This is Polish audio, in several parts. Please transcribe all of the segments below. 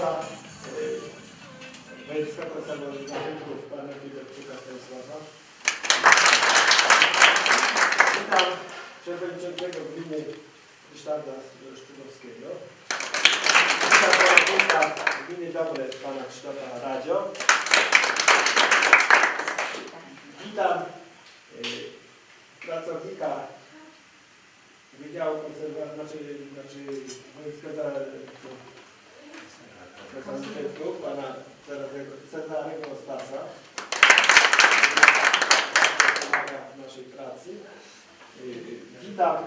Dyrektora Województwa Konserwatorów Rynków, pana Widerczyka Stanisława. Witam przewodniczącego gminy Ryszarda Szczudowskiego. Witam wójta gminy Dobre, pana Krzysztofa Radzio. Witam y, pracownika Wydziału Konserwacji, znaczy, znaczy Wojewódzka Konserwatystów, pana Cezarego-. Pomaga w naszej pracy. Y, Witam y,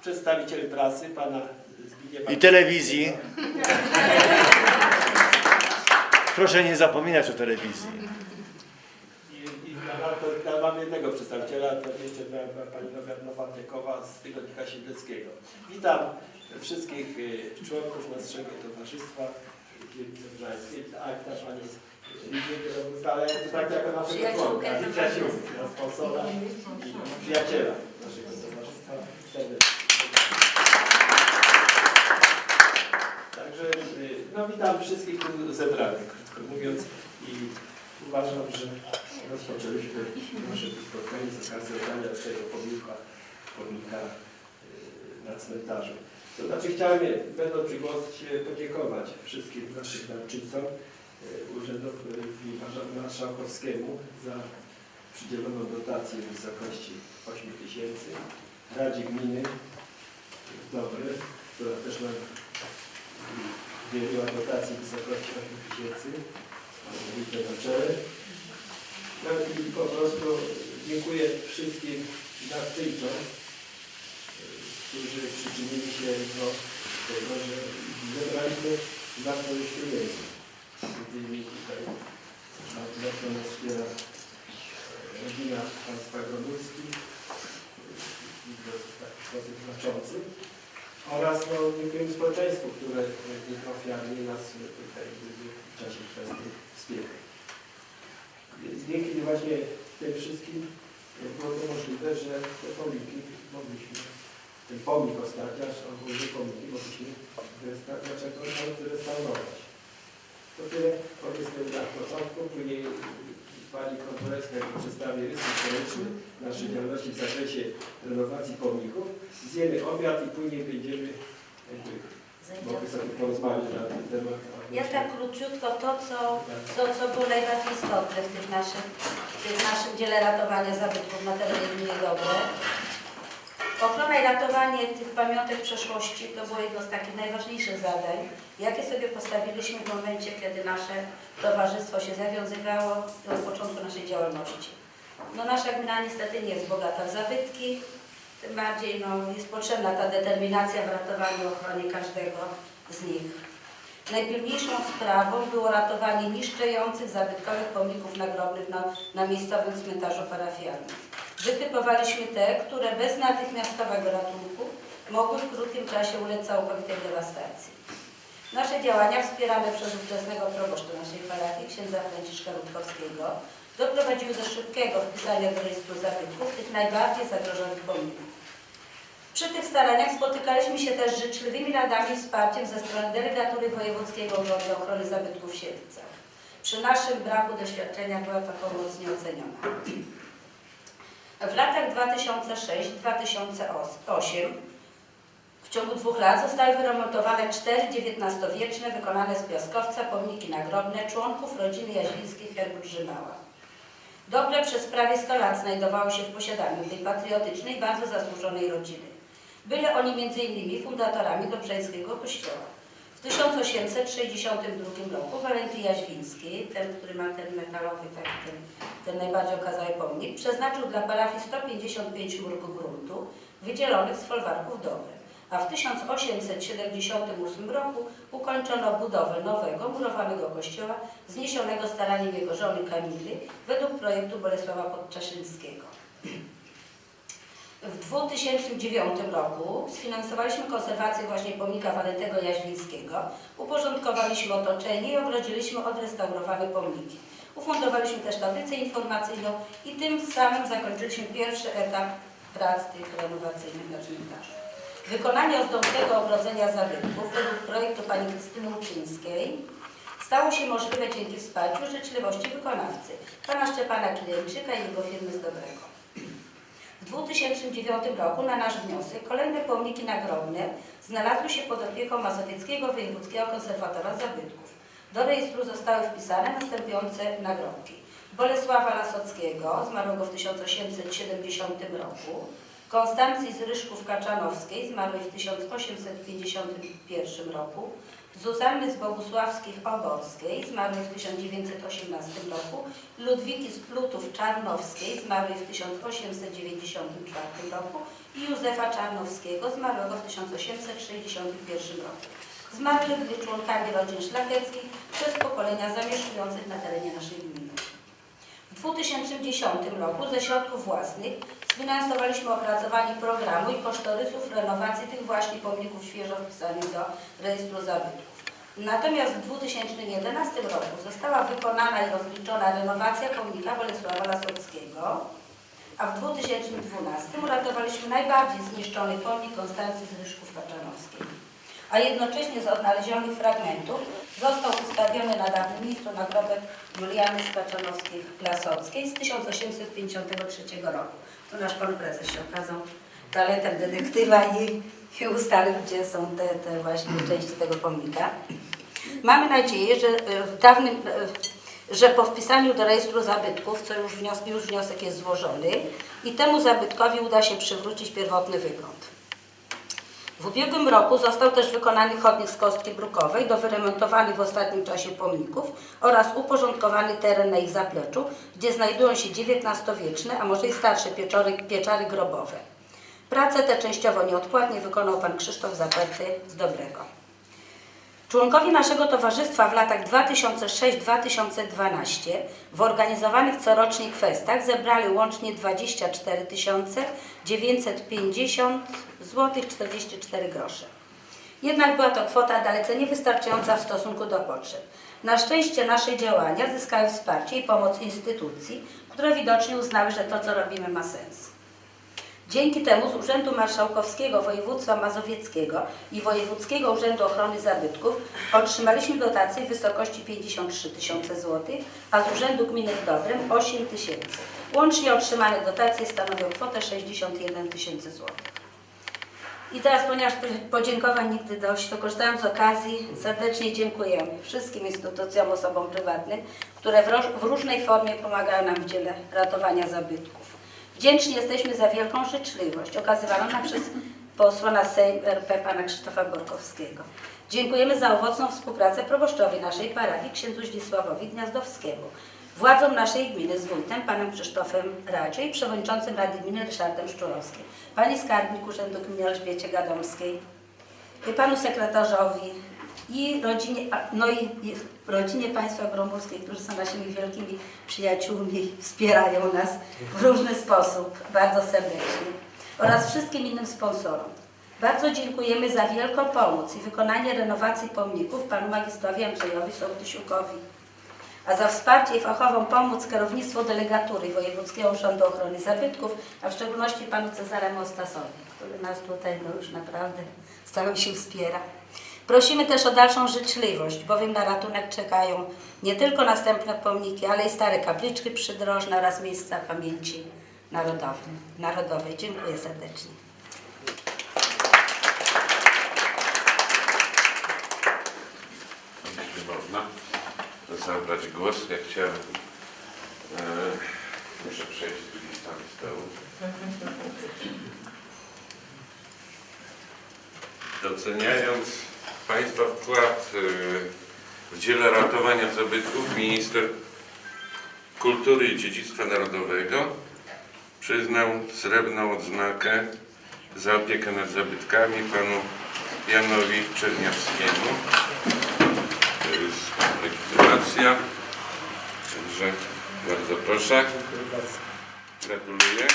przedstawicieli prasy, pana Zbigniewa I telewizji. Proszę nie zapominać o telewizji. I, i to, na, mam jednego przedstawiciela, to jeszcze pani Nowa Wiekowa z Tygodnika Siedleckiego. Witam wszystkich y, członków naszego towarzystwa Wielki Dobrzańskiej. A ta pani ale tak jako naszego członka, i towarzystwa. przyjaciółkę, sponsora i przyjaciela naszego towarzystwa. Także y, no, witam wszystkich tu zebranych, krótko mówiąc i uważam, że rozpoczęliśmy nasze spotkanie z okazji oddania tego pomnika, pomnika y, na cmentarzu. To znaczy chciałem, będąc przy głosie, podziękować wszystkim naszym darczyńcom, y, urzędowi marszałkowskiemu za przydzieloną dotację w wysokości 8 tysięcy, Radzie Gminy Dobry, która też nam udzieliła dotacji w wysokości 8 tysięcy, widzę na czele. No i po prostu dziękuję wszystkim darczyńcom, którzy przyczynili się do tego, że zebraliśmy znaczną ilość pieniędzy. Między innymi tutaj bardzo mocno nas wspiera e, rodzina państwa Grodulskich w taki sposób znaczący. Oraz no, dziękujemy społeczeństwu, które e, ofiarnie nas tutaj w czasie kwestii wspiera. Dzięki właśnie tym wszystkim e, było to możliwe, że te pomniki mogliśmy, ten pomnik ostatni, aż ogólnie pomniki mogliśmy wysta- zacząć restaurować. To tyle powiedzmy na początku, później Pani Konferencja przedstawi rys historyczny naszej działalności w zakresie renowacji pomników. Zjemy obiad i później będziemy jakby, mogli sobie porozmawiać na ten temat. Ja tak króciutko to, co, to, co było najbardziej istotne w, tych naszych, w tym naszym dziele ratowania zabytków na terenie gminy Dobre. Ochrona i ratowanie tych pamiątek przeszłości to było jedno z takich najważniejszych zadań, jakie sobie postawiliśmy w momencie, kiedy nasze towarzystwo się zawiązywało do początku naszej działalności. No nasza gmina niestety nie jest bogata w zabytki, tym bardziej no, jest potrzebna ta determinacja w ratowaniu ochronie każdego z nich. Najpilniejszą sprawą było ratowanie niszczejących zabytkowych pomników nagrobnych na, na miejscowym cmentarzu parafialnym. Wytypowaliśmy te, które bez natychmiastowego ratunku mogły w krótkim czasie ulec całkowitej dewastacji. Nasze działania wspierane przez ówczesnego proboszcza naszej parafii, księdza Franciszka Rutkowskiego, doprowadziły do szybkiego wpisania do rejestru zabytków tych najbardziej zagrożonych pomników. Przy tych staraniach spotykaliśmy się też z życzliwymi radami i wsparciem ze strony Delegatury Wojewódzkiego Urzędu Ochrony Zabytków w Siedlcach. Przy naszym braku doświadczenia była ta pomoc nieoceniona. W latach 2006-2008 w ciągu dwóch lat zostały wyremontowane cztery XIX-wieczne, wykonane z piaskowca pomniki nagrobne członków rodziny Jaźwińskich Herbut Rzymała. Dobre przez prawie 100 lat znajdowało się w posiadaniu tej patriotycznej, bardzo zasłużonej rodziny. Byli oni m.in. fundatorami Dobrzeńskiego Kościoła. W 1862 roku Walenty Jaźwiński, ten, który ma ten metalowy, taki ten, ten najbardziej okazały pomnik, przeznaczył dla parafii 155 murków gruntu wydzielonych z folwarków dobre. A w 1878 roku ukończono budowę nowego, murowanego kościoła, zniesionego staraniem jego żony Kamily według projektu Bolesława Podczaszyńskiego. W 2009 roku sfinansowaliśmy konserwację właśnie pomnika Walentego Jaźwińskiego, uporządkowaliśmy otoczenie i ogrodziliśmy odrestaurowane pomniki. Ufundowaliśmy też tablicę informacyjną i tym samym zakończyliśmy pierwszy etap prac tych renowacyjnych na cmentarzu. Wykonanie ozdobnego ogrodzenia zabytków według projektu pani Krystyny Łuczyńskiej stało się możliwe dzięki wsparciu życzliwości wykonawcy, pana Szczepana Kileńczyka i jego firmy z Dobrego. W 2009 roku na nasz wniosek kolejne pomniki nagrobne znalazły się pod opieką Mazowieckiego Wojewódzkiego Konserwatora Zabytków. Do rejestru zostały wpisane następujące nagrobki. Bolesława Lasockiego, zmarłego w 1870 roku, Konstancji z Ryszków-Kaczanowskiej, zmarłej w 1851 roku, Zuzanny z Bogusławskich-Oborskiej, zmarłej w 1918 roku, Ludwiki z Plutów-Czarnowskiej, zmarłej w 1894 roku i Józefa Czarnowskiego, zmarłego w 1861 roku. Zmarli byli członkami rodzin szlacheckich przez pokolenia zamieszkujących na terenie naszej gminy. W 2010 roku ze środków własnych sfinansowaliśmy opracowanie programu i kosztorysów renowacji tych właśnie pomników świeżo wpisanych do rejestru zabytków. Natomiast w 2011 roku została wykonana i rozliczona renowacja pomnika Bolesława Lasockiego, a w 2012 uratowaliśmy najbardziej zniszczony pomnik Konstancji z Ryszków Kaczanowskiej. A jednocześnie z odnalezionych fragmentów został ustawiony na dawnym miejscu nagrobek Juliany Skaczanowskiej-Lasockiej z 1853 roku. Tu nasz pan prezes się okazał talentem detektywa i, i ustalił, gdzie są te, te właśnie części tego pomnika. Mamy nadzieję, że e, w dawnym, e, że po wpisaniu do rejestru zabytków, co już, wnios, już wniosek jest złożony, i temu zabytkowi uda się przywrócić pierwotny wygląd. W ubiegłym roku został też wykonany chodnik z kostki brukowej do wyremontowanych w ostatnim czasie pomników oraz uporządkowany teren na ich zapleczu, gdzie znajdują się XIX-wieczne, a może i starsze pieczory, pieczary grobowe. Prace te częściowo nieodpłatnie wykonał pan Krzysztof Zaperty z Dobrego. Członkowie naszego towarzystwa w latach 2006-2012 w organizowanych corocznie kwestach zebrali łącznie 24 950 zł 44 grosze. Jednak była to kwota dalece niewystarczająca w stosunku do potrzeb. Na szczęście nasze działania zyskały wsparcie i pomoc instytucji, które widocznie uznały, że to co robimy ma sens. Dzięki temu z Urzędu Marszałkowskiego Województwa Mazowieckiego i Wojewódzkiego Urzędu Ochrony Zabytków otrzymaliśmy dotację w wysokości 53 tysiące złotych, a z Urzędu Gminy w Dobrem 8 tysięcy. Łącznie otrzymane dotacje stanowią kwotę 61 tysięcy złotych. I teraz, ponieważ podziękowań nigdy dość, to korzystając z okazji serdecznie dziękujemy wszystkim instytucjom, osobom prywatnym, które w, w różnej formie pomagają nam w dziele ratowania zabytków. Wdzięczni jesteśmy za wielką życzliwość okazywaną nam przez posła na Sejm RP pana Krzysztofa Borkowskiego. Dziękujemy za owocną współpracę proboszczowi naszej parafii, księdzu Zdzisławowi Gniazdowskiemu, władzom naszej gminy z wójtem, panem Krzysztofem Radzie i przewodniczącym Rady Gminy Ryszardem Szczurowskim, pani skarbnik Urzędu Gminy Elżbiecie Gadomskiej, panu sekretarzowi i rodzinie, no i rodzinie państwa gromburskiej, którzy są naszymi wielkimi przyjaciółmi, wspierają nas w różny sposób, bardzo serdecznie oraz wszystkim innym sponsorom. Bardzo dziękujemy za wielką pomoc i wykonanie renowacji pomników panu magistrowi Andrzejowi Sołtysiukowi, a za wsparcie i fachową pomoc kierownictwu delegatury Wojewódzkiego Urzędu Ochrony Zabytków, a w szczególności panu Cezaremu Ostasowi, który nas tutaj no już naprawdę stale się wspiera. Prosimy też o dalszą życzliwość, bowiem na ratunek czekają nie tylko następne pomniki, ale i stare kapliczki przydrożne oraz miejsca pamięci narodowej. narodowej. Dziękuję serdecznie. Jeśli można zabrać głos, ja chciałem e, Muszę przejść z drugiej strony stołu. Doceniając Państwa wkład y, w dziele ratowania zabytków, minister kultury i dziedzictwa narodowego przyznał srebrną odznakę za opiekę nad zabytkami panu Janowi Czerniawskiemu. To jest legitymacja. Także bardzo proszę. Gratuluję.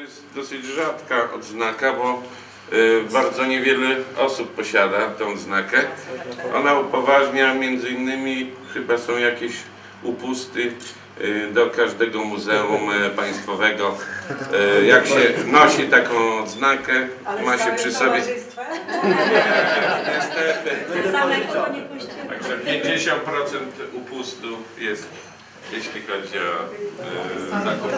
Jest dosyć rzadka odznaka, bo y, bardzo niewiele osób posiada tą odznakę. Ona upoważnia między innymi, chyba są jakieś upusty y, do każdego muzeum y, państwowego. Jak się nosi taką odznakę, ma się przy sobie. Niestety. Także 50% upustu jest, jeśli chodzi o e, zakup.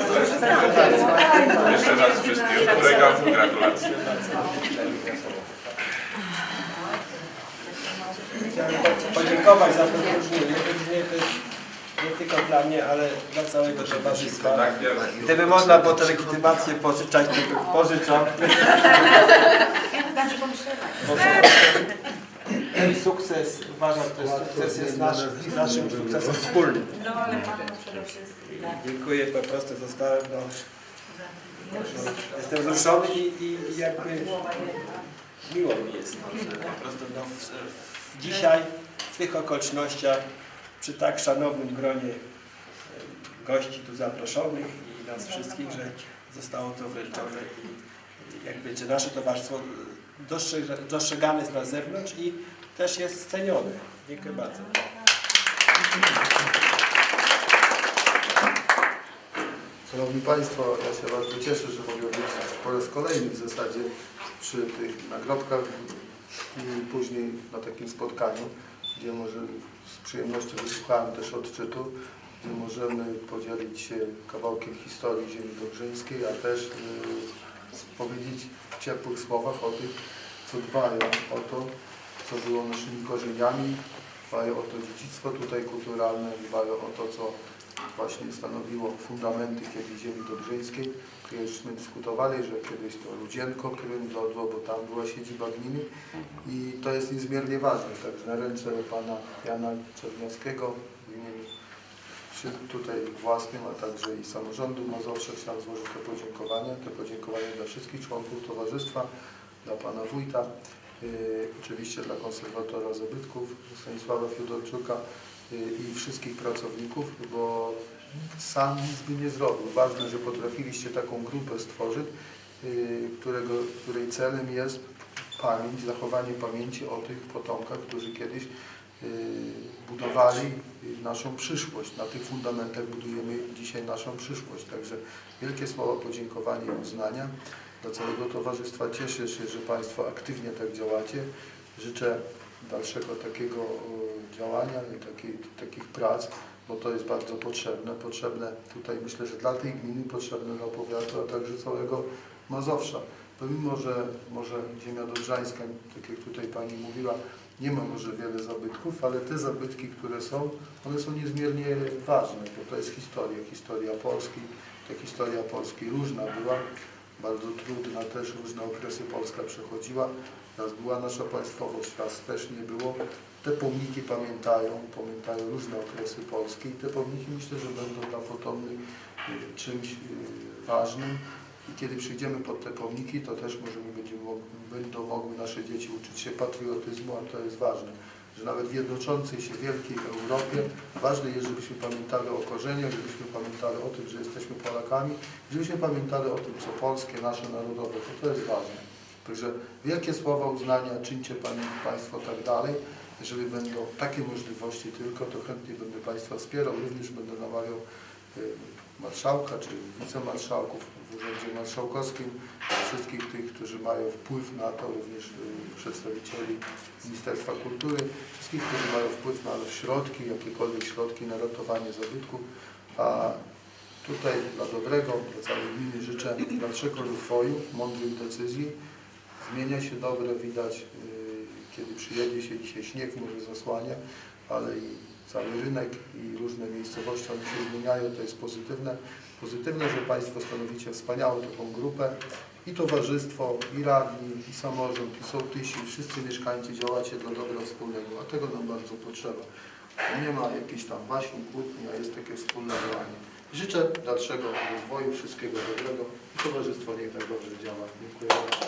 Jeszcze raz wszystkiego dobrego, gratulacje. Chciałem po- podziękować za to wyróżnienie. Wyróżnienie to jest nie tylko dla mnie, ale dla całego towarzystwa. Tak, ja Gdyby można było tę legitymację pożyczać, to bym pożyczał. Bo to- Ten sukces, uważam, że sukces jest nasz, naszym sukcesem wspólnym. Dziękuję, po prostu zostałem, no, jestem wzruszony i, i jakby miło mi jest, no, że po prostu no, w, w, dzisiaj, w tych okolicznościach, przy tak szanownym gronie e, gości tu zaproszonych i nas wszystkich, że zostało to wręczone i jakby, że nasze towarzystwo dostrzega, dostrzegane jest na zewnątrz i też jest cenione. Dziękuję bardzo. Szanowni Państwo, ja się bardzo cieszę, że mogę być po raz kolejny w zasadzie przy tych nagrobkach i później na takim spotkaniu, gdzie może z przyjemnością wysłuchałem też odczytu, gdzie możemy podzielić się kawałkiem historii ziemi dobrzyńskiej, a też y, powiedzieć w ciepłych słowach o tych, co dbają o to, co było naszymi korzeniami, dbają o to dziedzictwo tutaj kulturalne, dbają o to, co właśnie stanowiło fundamenty kiedyś ziemi dobrzyńskiej. Kiedyśmy dyskutowali, że kiedyś to Ludzienko, którym dodło, bo tam była siedziba gminy i to jest niezmiernie ważne. Także na ręce pana Jana Czerniowskiego tutaj własnym, a także i samorządu Mazowsza chciałem złożyć te podziękowania. Te podziękowania dla wszystkich członków towarzystwa, dla pana wójta, yy, oczywiście dla konserwatora zabytków Stanisława Fiodorczuka, y, i wszystkich pracowników, bo sam nic by nie zrobił. Ważne, że potrafiliście taką grupę stworzyć, y, którego, której celem jest pamięć, zachowanie pamięci o tych potomkach, którzy kiedyś y, budowali y, naszą przyszłość. Na tych fundamentach budujemy dzisiaj naszą przyszłość. Także wielkie słowa podziękowania i uznania dla całego towarzystwa. Cieszę się, że Państwo aktywnie tak działacie. Życzę dalszego takiego e, działania i takiej, takich prac, bo to jest bardzo potrzebne. Potrzebne tutaj myślę, że dla tej gminy, potrzebne dla powiatu, a także całego Mazowsza. Pomimo, że może ziemia dobrzańska, tak jak tutaj Pani mówiła, nie ma może wiele zabytków, ale te zabytki, które są, one są niezmiernie ważne, bo to jest historia, historia Polski. Ta historia Polski różna była, bardzo trudna też, różne okresy Polska przechodziła. Raz była nasza państwowość, raz też nie było. Te pomniki pamiętają, pamiętają różne okresy Polski i te pomniki myślę, że będą dla potomnych y, czymś y, ważnym. I kiedy przyjdziemy pod te pomniki, to też możemy będą mogły nasze dzieci uczyć się patriotyzmu, a to jest ważne, że nawet w jednoczącej się wielkiej Europie ważne jest, żebyśmy pamiętali o korzeniach, żebyśmy pamiętali o tym, że jesteśmy Polakami, żebyśmy pamiętali o tym, co polskie, nasze narodowe, to to jest ważne. Także wielkie słowa uznania, czyńcie Panie, Państwo tak dalej. Jeżeli będą takie możliwości tylko, to chętnie będę Państwa wspierał. Również będę namawiał marszałka czy wicemarszałków w Urzędzie Marszałkowskim, wszystkich tych, którzy mają wpływ na to, również y, przedstawicieli Ministerstwa Kultury, wszystkich, którzy mają wpływ na środki, jakiekolwiek środki na ratowanie zabytków. A tutaj dla dobrego, dla całej gminy życzę dalszego rozwoju, mądrych decyzji. Zmienia się dobre, widać, y, kiedy przyjedzie się dzisiaj śnieg może zasłania, ale i cały rynek i różne miejscowości, one się zmieniają, to jest pozytywne. Pozytywne, że Państwo stanowicie wspaniałą taką grupę i towarzystwo, i radni, i samorząd, i sołtysi, wszyscy mieszkańcy działacie dla dobra wspólnego, a tego nam bardzo potrzeba. Nie ma jakiejś tam waśni, kłótni, a jest takie wspólne działanie. Życzę dalszego rozwoju, wszystkiego dobrego i towarzystwo niech tak dobrze działa. Dziękuję bardzo.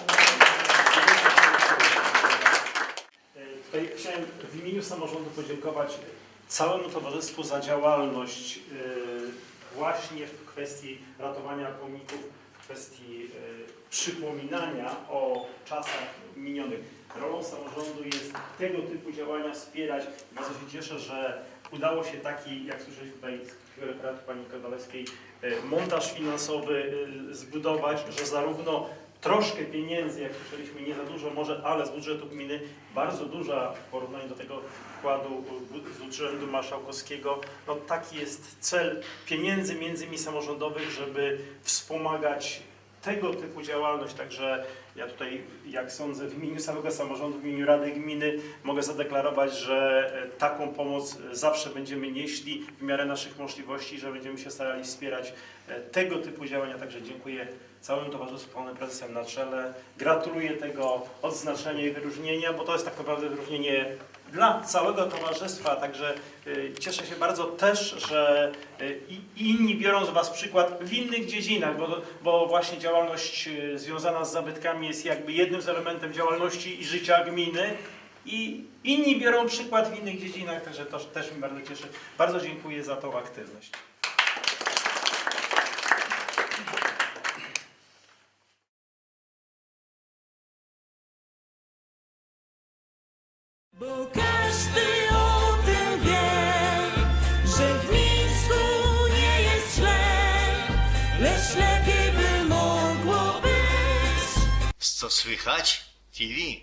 E, Tutaj chciałem w imieniu samorządu podziękować całemu towarzystwu za działalność e, właśnie w kwestii ratowania pomników, w kwestii e, przypominania o czasach minionych. Rolą samorządu jest tego typu działania wspierać. Bardzo się cieszę, że udało się taki, jak słyszeliśmy tutaj z referatu pani Kowalewskiej, e, montaż finansowy zbudować, że zarówno troszkę pieniędzy, jak słyszeliśmy, nie za dużo może, ale z budżetu gminy bardzo duża w porównaniu do tego wkładu z Urzędu Marszałkowskiego. No taki jest cel pieniędzy między innymi samorządowych, żeby wspomagać tego typu działalność, także ja tutaj, jak sądzę, w imieniu samego samorządu, w imieniu Rady Gminy mogę zadeklarować, że e, taką pomoc e, zawsze będziemy nieśli w miarę naszych możliwości, że będziemy się starali wspierać e, tego typu działania, także dziękuję całemu towarzystwu panem prezesem na czele. Gratuluję tego odznaczenia i wyróżnienia, bo to jest tak naprawdę wyróżnienie dla całego towarzystwa, także y, cieszę się bardzo też, że y, inni biorą z Was przykład w innych dziedzinach, bo, bo właśnie działalność y, związana z zabytkami jest jakby jednym z elementem działalności i życia gminy i inni biorą przykład w innych dziedzinach, także to też mi bardzo cieszy. Bardzo dziękuję za tą aktywność. Słychać? TV.